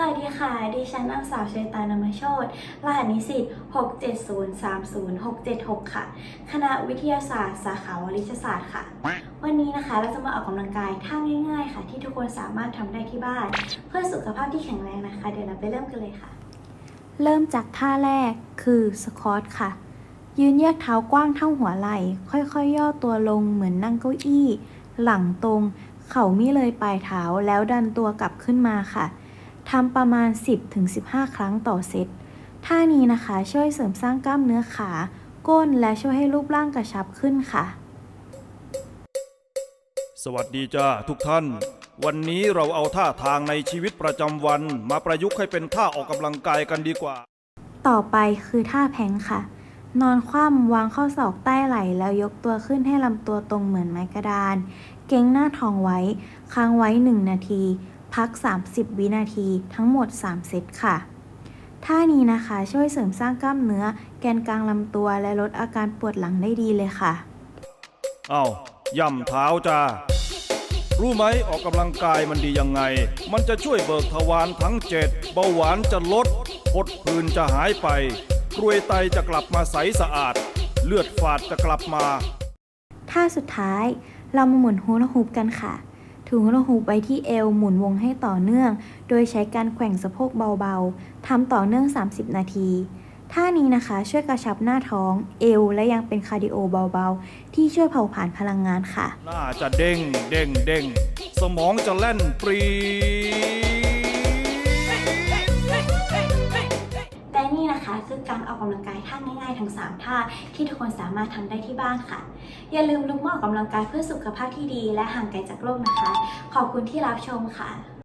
สวัสดีค่ะ ดิฉันนางสาวเชยตานามโชตรหัสนิสิต6703067ค่ะ คณะวิทยาศาสตร์ สาขาวริชศาสตร์ค่ะ วันนี้นะคะเราจะมาออกกำลังกายท่าง่าย ๆ ค่ะ ที่ทุกคนสามารถทำได้ที่บ้าน เพื่อสุขภาพที่แข็งแรงนะคะ เดี๋ยวเราไปเริ่มกันเลยค่ะ เริ่มจากท่าแรกคือสควอตค่ะ ยืนแยกเท้ากว้างเท่าหัวไหล่ ค่อยๆ ย่อตัวลงเหมือนนั่งเก้าอี้ หลังตรง เข่ามิเลยปลายเท้าแล้วดันตัวกลับขึ้นมาค่ะ ทำประมาณ 10-15 ครั้งต่อเซต ท่านี้นะคะช่วยเสริมสร้างกล้ามเนื้อขา ก้นและช่วยให้รูปร่างกระชับขึ้นค่ะ สวัสดีจ้าทุกท่าน วันนี้เราเอาท่าทางในชีวิตประจำวัน มาประยุกต์ให้เป็นท่าออกกำลังกายกันดีกว่า ต่อไปคือท่าแพลงก์ค่ะ นอนคว่ำวางข้อศอกใต้ไหล่แล้วยกตัวขึ้นให้ลำตัวตรงเหมือนไม้กระดาน เก้งหน้าท้องไว้ ค้างไว้ 1 นาที พัก 30 วินาทีทั้งหมด 3 เซตค่ะ ท่านี้นะคะช่วยเสริมสร้างกล้ามเนื้อ แกนกลางลำตัวและลดอาการปวดหลังได้ดีเลยค่ะ เอา้าย่ำเท้าจ้า รู้ไหมออกกำลังกายมันดียังไง มันจะช่วยเบิกทวารทั้งเจ็ดเบาหวานจะลดพดผื่นจะหายไปกรวยไตจะกลับมาใสสะอาด เลือดฝาดจะกลับมา ท่าสุดท้ายเรามาหมุนฮูลาฮูปกันค่ะ ถุงระหูไปที่เอวหมุนวงให้ต่อเนื่อง โดยใช้การแขว่งสะโพกเบาๆทำต่อเนื่อง 30 นาทีท่านี้นะคะช่วยกระชับหน้าท้อง เอว และยังเป็นคาร์ดิโอเบาๆ ที่ช่วยเผาผลาญพลังงานค่ะ หน้าจะเด้งเด้งเด้งสมองจะแล่นปรี นะคะคือการออกกำลังกายท่าง่ายๆ ทั้ง 3 ท่าที่ทุกคนสามารถทำได้ที่บ้านค่ะ อย่าลืมลุกมาออกกำลังกายเพื่อสุขภาพที่ดีและห่างไกลจากโรคนะคะ ขอบคุณที่รับชมค่ะ